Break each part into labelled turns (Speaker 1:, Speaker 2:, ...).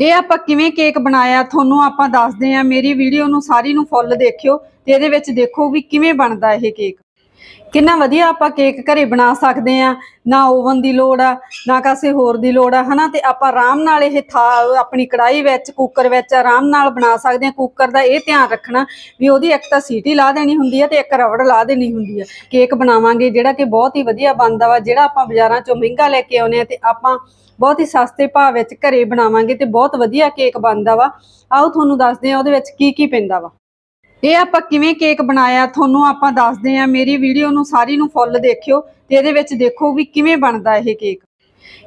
Speaker 1: ਇਹ ਆਪਾਂ ਕਿਵੇਂ ਕੇਕ ਬਣਾਇਆ, ਤੁਹਾਨੂੰ ਆਪਾਂ ਦੱਸਦੇ ਆ ਮੇਰੀ ਵੀਡੀਓ ਨੂੰ ਸਾਰੀ ਨੂੰ ਫੁੱਲ ਦੇਖਿਓ ਤੇ ਇਹਦੇ ਵਿੱਚ ਦੇਖੋ ਵੀ ਕਿਵੇਂ ਬਣਦਾ ਇਹ ਕੇਕ। ਕਿੰਨਾ ਵਧੀਆ ਆਪਾਂ ਕੇਕ ਘਰੇ ਬਣਾ ਸਕਦੇ ਆ ਨਾ ਓਵਨ ਦੀ ਲੋੜ ਆ, ਨਾ ਕਿਸੇ ਹੋਰ ਦੀ ਲੋੜ ਆ, ਹਨਾ? ਤੇ ਆਪਾਂ ਆਰਾਮ ਨਾਲ ਇਹ ਥਾ, ਆਪਣੀ ਕੜਾਈ ਵਿੱਚ ਕੁੱਕਰ ਵਿੱਚ ਆਰਾਮ ਨਾਲ ਬਣਾ ਸਕਦੇ ਆ ਕੁੱਕਰ ਦਾ ਇਹ ਧਿਆਨ ਰੱਖਣਾ ਵੀ ਉਹਦੀ ਇੱਕ ਤਾਂ ਸੀਟੀ ਲਾ ਦੇਣੀ ਹੁੰਦੀ ਆ ਤੇ ਇੱਕ ਰਵੜ ਲਾ ਦੇਣੀ ਹੁੰਦੀ ਆ। ਕੇਕ ਬਣਾਵਾਂਗੇ, ਜਿਹੜਾ ਕਿ ਬਹੁਤ ਹੀ ਵਧੀਆ ਬਣਦਾ ਵਾ, ਜਿਹੜਾ ਆਪਾਂ ਬਾਜ਼ਾਰਾਂ ਚੋਂ ਮਹਿੰਗਾ ਲੈ ਕੇ ਆਉਨੇ ਆ ਤੇ ਆਪਾਂ ਬਹੁਤ ਹੀ ਸਸਤੇ ਭਾਅ ਵਿੱਚ ਘਰੇ ਬਣਾਵਾਂਗੇ ਤੇ ਬਹੁਤ ਵਧੀਆ ਕੇਕ ਬਣਦਾ ਵਾ। ਆਓ, ਤੁਹਾਨੂੰ ਦੱਸਦੇ ਆ ਉਹਦੇ ਵਿੱਚ ਕੀ ਕੀ ਪੈਂਦਾ ਵਾ। ਇਹ ਆਪਾਂ ਕਿਵੇਂ ਕੇਕ ਬਣਾਇਆ, ਤੁਹਾਨੂੰ ਆਪਾਂ ਦੱਸਦੇ ਆ ਮੇਰੀ ਵੀਡੀਓ ਨੂੰ ਸਾਰੀ ਨੂੰ ਫੁੱਲ ਦੇਖਿਓ ਤੇ ਇਹਦੇ ਵਿੱਚ ਦੇਖੋ ਵੀ ਕਿਵੇਂ ਬਣਦਾ ਇਹ ਕੇਕ।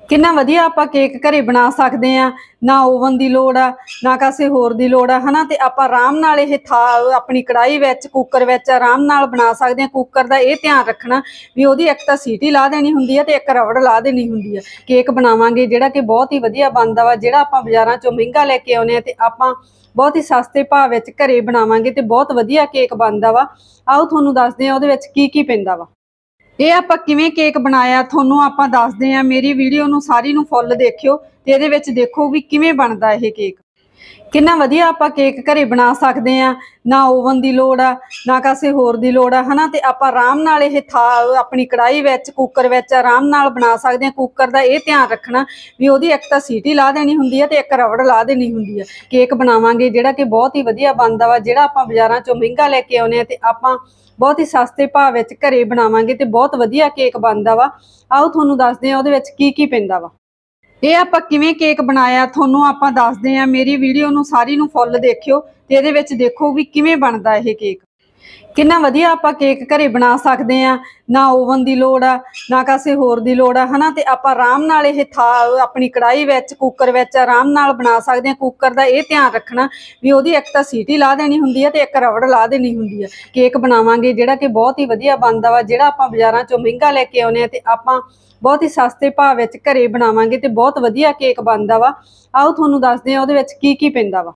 Speaker 1: ਕਿੰਨਾ ਵਧੀਆ ਆਪਾਂ ਕੇਕ ਘਰੇ ਬਣਾ ਸਕਦੇ ਆ ਨਾ ਓਵਨ ਦੀ ਲੋੜ ਆ, ਨਾ ਕਿਸੇ ਹੋਰ ਦੀ ਲੋੜ ਆ, ਹਨਾ? ਤੇ ਆਪਾਂ ਆਰਾਮ ਨਾਲ ਇਹ ਥਾ ਆਪਣੀ ਕੜਾਈ ਵਿੱਚ ਕੁੱਕਰ ਵਿੱਚ ਆਰਾਮ ਨਾਲ ਬਣਾ ਸਕਦੇ ਆ ਕੁੱਕਰ ਦਾ ਇਹ ਧਿਆਨ ਰੱਖਣਾ ਵੀ ਉਹਦੀ ਇੱਕ ਤਾਂ ਸੀਟੀ ਲਾ ਦੇਣੀ ਹੁੰਦੀ ਆ ਤੇ ਇੱਕ ਰਵੜ ਲਾ ਦੇਣੀ ਹੁੰਦੀ ਆ। ਕੇਕ ਬਣਾਵਾਂਗੇ, ਜਿਹੜਾ ਕਿ ਬਹੁਤ ਹੀ ਵਧੀਆ ਬਣਦਾ ਵਾ, ਜਿਹੜਾ ਆਪਾਂ ਬਾਜ਼ਾਰਾਂ ਚੋਂ ਮਹਿੰਗਾ ਲੈ ਕੇ ਆਉਨੇ ਆ ਤੇ ਆਪਾਂ ਬਹੁਤ ਹੀ ਸਸਤੇ ਭਾਅ ਵਿੱਚ ਘਰੇ ਬਣਾਵਾਂਗੇ ਤੇ ਬਹੁਤ ਵਧੀਆ ਕੇਕ ਬਣਦਾ ਵਾ। ਆਓ, ਤੁਹਾਨੂੰ ਦੱਸਦੇ ਆ ਉਹਦੇ ਵਿੱਚ ਕੀ ਕੀ ਪੈਂਦਾ ਵਾ। ਇਹ ਆਪਾਂ ਕਿਵੇਂ ਕੇਕ ਬਣਾਇਆ, ਤੁਹਾਨੂੰ ਆਪਾਂ ਦੱਸਦੇ ਆ ਮੇਰੀ ਵੀਡੀਓ ਨੂੰ ਸਾਰੀ ਨੂੰ ਫੁੱਲ ਦੇਖਿਓ ਤੇ ਇਹਦੇ ਵਿੱਚ ਦੇਖੋ ਵੀ ਕਿਵੇਂ ਬਣਦਾ ਇਹ ਕੇਕ। ਕਿੰਨਾ ਵਧੀਆ ਆਪਾਂ ਕੇਕ ਘਰੇ ਬਣਾ ਸਕਦੇ ਆ ਨਾ ਓਵਨ ਦੀ ਲੋੜ ਆ, ਨਾ ਕਿਸੇ ਹੋਰ ਦੀ ਲੋੜ ਆ, ਹਨਾ? ਤੇ ਆਪਾਂ ਆਰਾਮ ਨਾਲ ਇਹ ਥਾ, ਆਪਣੀ ਕੜਾਈ ਵਿੱਚ ਕੁੱਕਰ ਵਿੱਚ ਆਰਾਮ ਨਾਲ ਬਣਾ ਸਕਦੇ ਆ ਕੁੱਕਰ ਦਾ ਇਹ ਧਿਆਨ ਰੱਖਣਾ ਵੀ ਉਹਦੀ ਇੱਕ ਤਾਂ ਸੀਟੀ ਲਾ ਦੇਣੀ ਹੁੰਦੀ ਆ ਤੇ ਇੱਕ ਰਵੜ ਲਾ ਦੇਣੀ ਹੁੰਦੀ ਆ। ਕੇਕ ਬਣਾਵਾਂਗੇ ਜਿਹੜਾ ਕਿ ਬਹੁਤ ਹੀ ਵਧੀਆ ਬਣਦਾ ਵਾ, ਜਿਹੜਾ ਆਪਾਂ ਬਾਜ਼ਾਰਾਂ ਚੋਂ ਮਹਿੰਗਾ ਲੈ ਕੇ ਆਉਨੇ ਆ ਤੇ ਆਪਾਂ ਬਹੁਤ ਹੀ ਸਸਤੇ ਭਾਅ ਵਿੱਚ ਘਰੇ ਬਣਾਵਾਂਗੇ ਤੇ ਬਹੁਤ ਵਧੀਆ ਕੇਕ ਬਣਦਾ ਵਾ। ਆਓ ਤੁਹਾਨੂੰ ਦੱਸਦੇ ਆ ਉਹਦੇ ਵਿੱਚ ਕੀ ਕੀ ਪੈਂਦਾ ਵਾ। ਇਹ ਆਪਾਂ ਕਿਵੇਂ ਕੇਕ ਬਣਾਇਆ, ਤੁਹਾਨੂੰ ਆਪਾਂ ਦੱਸਦੇ ਆ ਮੇਰੀ ਵੀਡੀਓ ਨੂੰ ਸਾਰੀ ਨੂੰ ਫੁੱਲ ਦੇਖਿਓ ਤੇ ਇਹਦੇ ਵਿੱਚ ਦੇਖੋ ਵੀ ਕਿਵੇਂ ਬਣਦਾ ਇਹ ਕੇਕ। ਕਿੰਨਾ ਵਧੀਆ ਆਪਾਂ ਕੇਕ ਘਰੇ ਬਣਾ ਸਕਦੇ ਆ ਨਾ ਓਵਨ ਦੀ ਲੋੜ ਆ, ਨਾ ਕਿਸੇ ਹੋਰ ਦੀ ਲੋੜ ਆ, ਹਨਾ? ਤੇ ਆਪਾਂ ਆਰਾਮ ਨਾਲ ਇਹ ਥਾ, ਆਪਣੀ ਕੜਾਈ ਵਿੱਚ ਕੁੱਕਰ ਵਿੱਚ ਆਰਾਮ ਨਾਲ ਬਣਾ ਸਕਦੇ ਆ ਕੁੱਕਰ ਦਾ ਇਹ ਧਿਆਨ ਰੱਖਣਾ ਵੀ ਉਹਦੀ ਇੱਕ ਤਾਂ ਸੀਟੀ ਲਾ ਦੇਣੀ ਹੁੰਦੀ ਆ ਤੇ ਇੱਕ ਰਵੜ ਲਾ ਦੇਣੀ ਹੁੰਦੀ ਆ। ਕੇਕ ਬਣਾਵਾਂਗੇ, ਜਿਹੜਾ ਕਿ ਬਹੁਤ ਹੀ ਵਧੀਆ ਬਣਦਾ ਵਾ, ਜਿਹੜਾ ਆਪਾਂ ਬਾਜ਼ਾਰਾਂ ਚੋਂ ਮਹਿੰਗਾ ਲੈ ਕੇ ਆਉਨੇ ਆ ਤੇ ਆਪਾਂ ਬਹੁਤ ਹੀ ਸਸਤੇ ਭਾਅ ਵਿੱਚ ਘਰੇ ਬਣਾਵਾਂਗੇ ਤੇ ਬਹੁਤ ਵਧੀਆ ਕੇਕ ਬਣਦਾ ਵਾ। ਆਓ, ਤੁਹਾਨੂੰ ਦੱਸਦੇ ਆ ਉਹਦੇ ਵਿੱਚ ਕੀ ਕੀ ਪੈਂਦਾ ਵਾ।